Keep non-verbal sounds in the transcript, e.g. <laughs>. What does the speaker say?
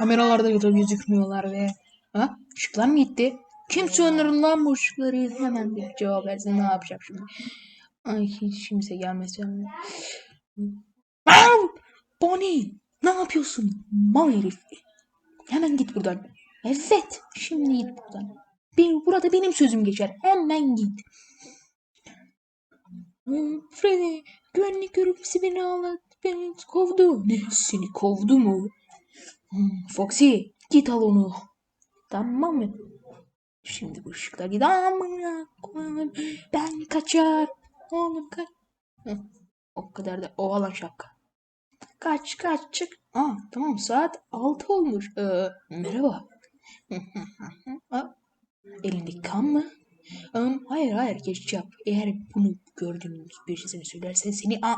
Kameralarda da gözükmüyorlar ve ha ışıklar mı gitti? Kim söndürür lan bu ışıkları? Hemen bir cevap versin ne yapacağım şimdi? Ay hiç kimse gelmesin. Bonnie ne yapıyorsun? Mal herif. Hemen git buradan. Evet şimdi git buradan. Bir, burada benim sözüm geçer. Hemen git. Freddy güvenlik görevlisi beni ağladı. Beni kovdu. Ne seni kovdu mu? Foxy git al onu. Tamam mı? Şimdi bu ışıklar gider. Amına koyayım. Ben kaçar. Oğlum kaç. Hı, O kadar da ovalan şapka. Kaç kaç çık. Aa tamam saat 6 olmuş. Ee, merhaba. <laughs> Aa, elindeki kan mı? Em, hayır hayır geç yap. Eğer bunu gördüğünüz birisine söylersen seni... Aa,